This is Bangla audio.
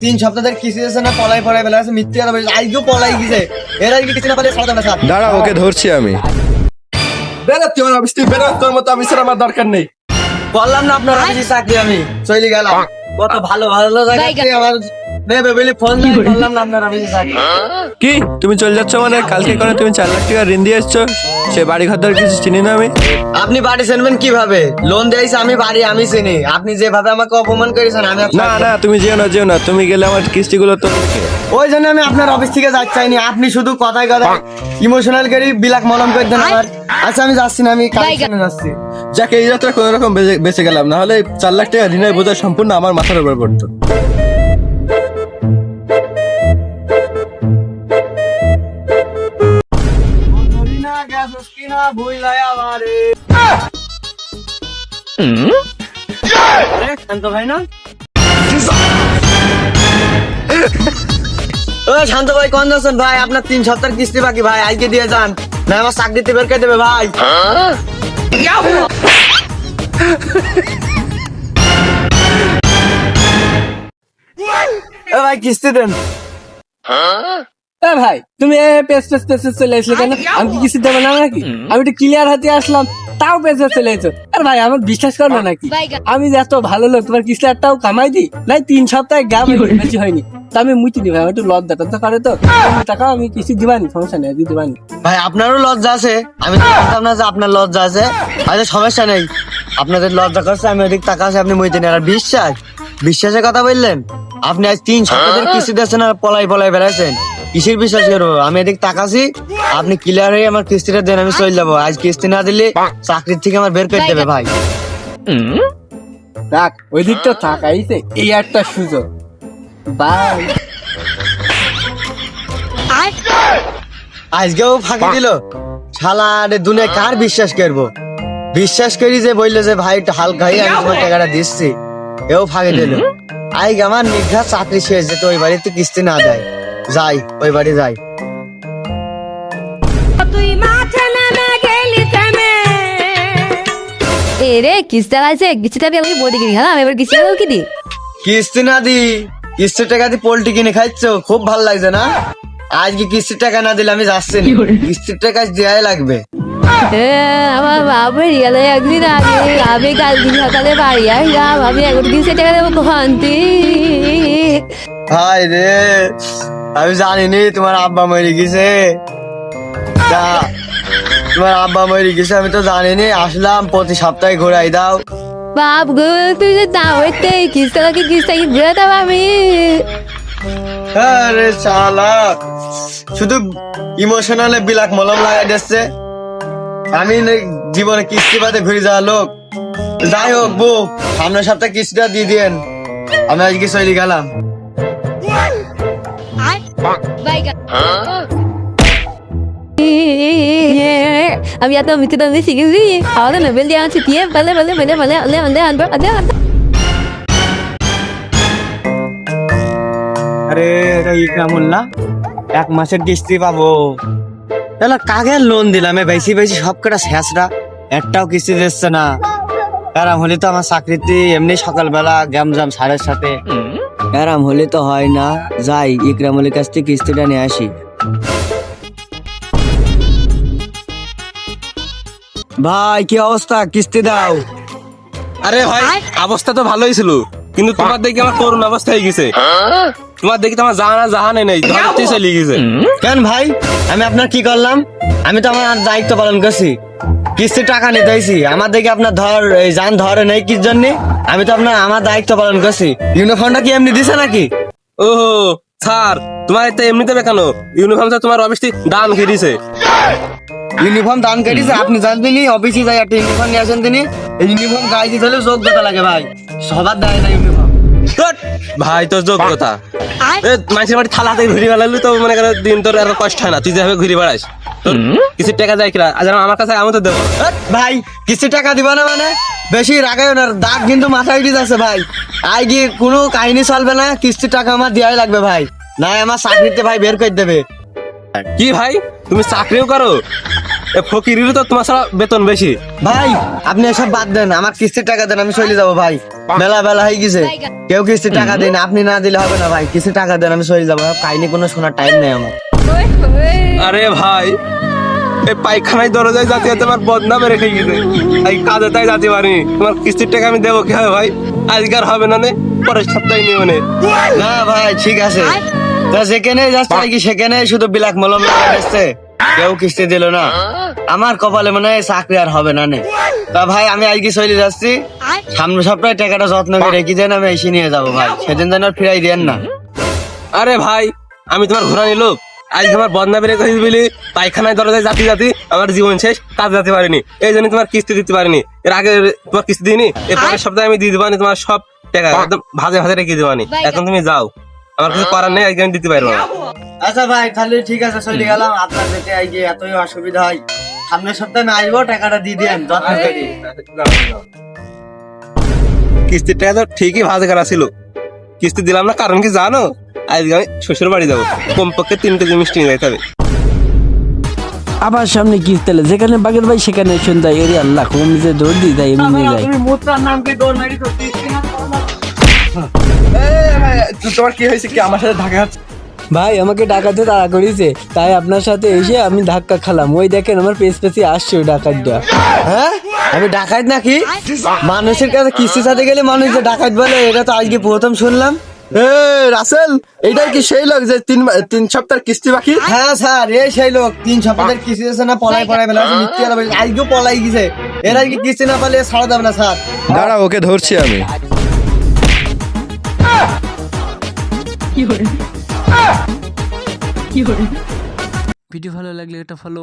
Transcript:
তিন সপ্তাহ ধরে কিস্তি না পলাই পলাই বেলা আছে মিথ্যে কথা বলছে পলাই গেছে এর আজকে কিছু না না দাঁড়া ওকে ধরছি আমি। বেরো তুই আমার অফিস থেকে তোর মতো অফিসের আমার দরকার নেই। বললাম না আপনার অফিসে চাকরি আমি চলে গেলাম। কত ভালো ভালো জায়গা। আমার কি তুমি চলে যাচ্ছ মানে? কালকে করে তুমি চার লাখ টাকা ঋণ দিয়ে এসছো? সে বাড়ি ঘর কিছু চিনি না আমি। আপনি বাড়ি চিনবেন কীভাবে? লোন দিয়েছি আমি বাড়ি আমি চিনি। আপনি যেভাবে আমাকে অপমান করেছেন আমি না না তুমি যেও না যেও না। তুমি গেলে আমার কিস্তিগুলো তো ওই জন্য আমি আপনার অফিস থেকে যাচ্ছি চাইনি আপনি শুধু কথায় কথায় ইমোশনাল করে বিলাক মলম করে দেন আমার। আচ্ছা আমি যাচ্ছি না আমি কালকে যাচ্ছি। যাকে এই যাত্রা কোনো রকম বেঁচে- বেঁচে গেলাম। না হলে চার লাখ টাকা ঋণের বোঝা সম্পূর্ণ আমার মাথার উপর পড়তো। শান্ত ভাই না? ও শান্ত ভাই কোন যাচ্ছেন ভাই? আপনার তিন সপ্তাহ কিস্তি বাকি ভাই আজকে দিয়ে যান। না আমার চাকরিতে বের করে দেবে ভাই। ভাই কিস্তি দেন। এ ভাই তুমি এ পেস পেস পেস পেস চলে আসলে কেন? আমি কি কিছু দেবো না নাকি? আমি তো ক্লিয়ার হাতে আসলাম তাও চলে এসো। আরে ভাই আমার বিশ্বাস করো না নাকি? আমি এত ভালো লোক তোমার কিস্তি একটাও কামাই দিই? নাই তিন সপ্তাহে বেশি হয়নি। তা আমি মুচি দিই ভাই একটু লজ্জা টজ্জা করে তো। টাকা আমি কিস্তি দিবানি সমস্যা নেই পারি ভাই আপনারও লজ্জা আছে। আমি জানতাম না যে আপনার লজ্জা আছে। আচ্ছা সমস্যা নেই। আপনাদের লজ্জা করছে আমি ওদিক টাকা আছে আপনি মইতে নেন আর বিশ্বাস? বিশ্বাসের কথা বললেন? আপনি আজ তিন সপ্তাহের কিস্তি দিচ্ছেন আর পলাই পলাই বেড়াচ্ছেন কিসের বিশ্বাস করব আমি এদিক তাকাছি আপনি ক্লিয়ার হয়ে আমার কিস্তিটা দেন আমি চলে যাব। আজ কিস্তি না দিলে চাকরির থেকে আমার বের করে দেবে ভাই। দেখ ওই দিকটা থাকাইছে এই একটা সুযোগ। বাই। আজকেও ফাঁকি দিল। শালা রে দুনিয়ায় কার বিশ্বাস করব? বিশ্বাস করি যে বলল যে ভাই একটু হালকা হয়ে আমি তোমার টাকাটা দিচ্ছি। এও ফাঁকি দিল। আই আমার নিঘা চাকরি শেষ যে তো ওই বাড়িতে কিস্তি না দেয়। যাই ওই বাড়ি যাই। তুই মাঠে নেমে গেলি থেমে এ রে কিস্তা আছে কিস্তিটা আমি বই দিকে হ্যাঁ? এবার কিস্তি কি দি। কিস্তি না দি কিস্তির টাকা দিয়ে পোল্ট্রি কিনে খাইছো খুব ভালো লাগছে না? আজকে কিস্তির টাকা না দিলে আমি যাচ্ছি না। কিস্তির টাকা দেওয়াই লাগবে। এ, আমার বাবা রিয়ালে একদিন আগে আমি কাল দিন সকালে বাড়ি আসলাম আমি এখন কিস্তি টাকা দেবো কন্তি হাই রে আমি জানিনি তোমার আব্বা মরে গেছে। তোমার আব্বা মরে গেছে আমি তো জানিনি। আসলাম প্রতি সপ্তাহে ঘুরাই দাও। বাপ গো তুই যে দাও এতে কিস্তা কি ঘুরে দাও আমি? আরে শালা শুধু ইমোশনালে বিলাক মলম লাগাই দিচ্ছে। আমি না- জীবনে কিস্তি পাতে ঘুরে যাওয়া লোক। যাই হোক বউ সামনের সপ্তাহে কিস্তিটা দিয়ে দিয়েন। আমি আজকে চলে গেলাম। আমি এত মিথ্যে দাম দিয়ে শিখেছি আমাদের নোবেল দিয়ে আছে দিয়ে বলে বলে বলে বলে বলে বলে আনব আনব আনব আরে এটা ইকরামুল্লাহ এক মাসের কিস্তি পাবো তাহলে কাকে লোন দিলাম এ বেশি বেশি সব কটা শেষরা একটাও কিস্তি দিচ্ছে না এরাম হলে তো আমার চাকরিতে এমনি সকালবেলা গ্যামজাম সারের সাথে এরাম হলে তো হয় না। যাই ইকরামুলের কাছ থেকে কিস্তিটা নিয়ে আসি। ভাই কি অবস্থা? কিস্তি দাও। আরে ভাই অবস্থা তো ভালোই ছিল। কিন্তু তোমার দেখি আমার করুণ অবস্থা হয়ে গেছে। তোমার দেখি তোমার জানা জাহানে নেই ধরতে চলে গেছে। কেন ভাই? আমি আপনার কি করলাম? আমি তো আমার দায়িত্ব পালন করছি। কিস্তির টাকা নিতে হয়েছি। আমার দেখে আপনার ধর এই যান ধরে নেই কির জন্য? আমি তো আপনার আমার দায়িত্ব পালন করছি। ইউনিফর্মটা কি এমনি দিছে নাকি? ও স্যার তোমার এটা এমনিতে কেন? ইউনিফর্ম স্যার তোমার অফিস থেকে দান খেয়েছে ইউনিফর্ম দান কেটেছে আপনি জানতেন অফিসে যাই একটা ইউনিফর্ম নিয়ে আসেন তিনি। এই ইউনিফর্ম গায়ে দিতে হলে যোগ্যতা লাগে ভাই। সবার দেয় না ইউনিফর্ম ভাই তোর যোগ্যতা। এ, মানুষের বাড়ি থালা হাতে ঘুরে বেড়ালি তো মনে করো দিন তোর এত কষ্ট হয় না। তুই যেভাবে ঘুরে বেড়াস কিছু টাকা যায় কিনা? আজ আমার কাছে আমি তো দেবো। ভাই কিস্তি টাকা দিবা না মানে? বেশি রাগায় না দাগ কিন্তু মাথায় উঠে যাচ্ছে ভাই। আই গিয়ে কোনো কাহিনী চলবে না কিস্তির টাকা আমার দেওয়াই লাগবে ভাই। না আমার চাকরিতে ভাই বের করে দেবে। কি ভাই? তুমি চাকরিও করো? ফকিরেরও তো তোমার ছাড়া বেতন বেশি। ভাই আপনি এসব বাদ দেন আমার কিস্তির টাকা দেন আমি চলে যাব ভাই। বেলা বেলা হয়ে গেছে। কেউ কিস্তির টাকা দেন আপনি না দিলে হবে না ভাই। কিস্তির টাকা দেন আমি চলে যাব। কাহিনী কোনো শোনার টাইম নেই আমার। আরে ভাই এই পায়খানায় দরজায় যাতে তোমার বদনামে রেখে গেছে। এই কাজে তাই যাতে পারি তোমার কিস্তির টাকা আমি দেবো কি হবে ভাই? আজকার হবে না নে পরের সপ্তাহে নিয়ে মানে না ভাই ঠিক আছে। তা যেখানে যাচ্ছে আর কি সেখানে শুধু বিলাক মলম কেউ কিস্তি দিল না। আমার কপালে মনে হয় চাকরি আর হবে না নে। তা ভাই আমি আজকে চলে যাচ্ছি। সামনে সপ্তাহে টাকাটা যত্ন করে রেখে দেন আমি এসে নিয়ে যাব ভাই। সেদিন যেন ফিরাই দেন না। আরে ভাই আমি তোমার ঘোরানি লোক। আজকে আমার বদনামে রেখে বলি পায়খানায় দরজায় জাতি জাতি আমার জীবন শেষ কাজ যেতে পারিনি। এই জন্য তোমার কিস্তি দিতে পারিনি। এর আগে তোমার কিস্তি দিইনি এর পরের সপ্তাহে আমি দিয়ে দিবানি তোমার সব টাকা একদম ভাজে ভাজে রেখে দিবানি এখন তুমি যাও। আমার কিছু করার নেই আজকে আমি দিতে পারব না। আচ্ছা ভাই তাহলে ঠিক আছে চলে গেলাম। আপনার যেতে আজকে এতই অসুবিধা হয়। সামনের সপ্তাহে আমি আসব টাকাটা দিয়ে দিন যত্ন করে। কিস্তির টাকা তো ঠিকই ভাজে করা ছিল। কিস্তি দিলাম না কারণ কি জানো? আজকে আমি শ্বশুর বাড়ি যাব। কমপক্ষে তিন কেজি মিষ্টি নিয়ে যেতে হবে। আবার সামনে কিস্তেলে যেখানে বাগের ভাই সেখানে সন্ধ্যা এরি আল্লাহ কম যে দৌড় দিই তাই এমনি নিয়ে যায়। তোমার কি হয়েছে কি? আমার সাথে ঢাকা ভাই আমাকে ডাকাতে তাড়া করেছে তাই আপনার সাথে এসে আমি ধাক্কা খালাম। ওই দেখেন আমার পেস পেছি আসছে ওই ডাকাতটা। হ্যাঁ? আমি ডাকাত নাকি? মানুষের কাছে কিস্তি সাথে গেলে মানুষ যে ডাকাত বলে এটা তো আজকে প্রথম শুনলাম। এ রাসেল এইটাই কি সেই লোক যে তিন তিন সপ্তাহ কিস্তি বাকি? হ্যাঁ স্যার এই সেই লোক তিন সপ্তাহের কিস্তি দিয়েছে না পলাই পলাই বেলা মিথ্যে বলছে। আজকেও পলাই গেছে। এর আজকে কিস্তি না পারলে ছাড়া যাবে না স্যার। দাঁড়া ওকে ধরছি আমি। ভিডিও ভালো লাগলে এটা ফলো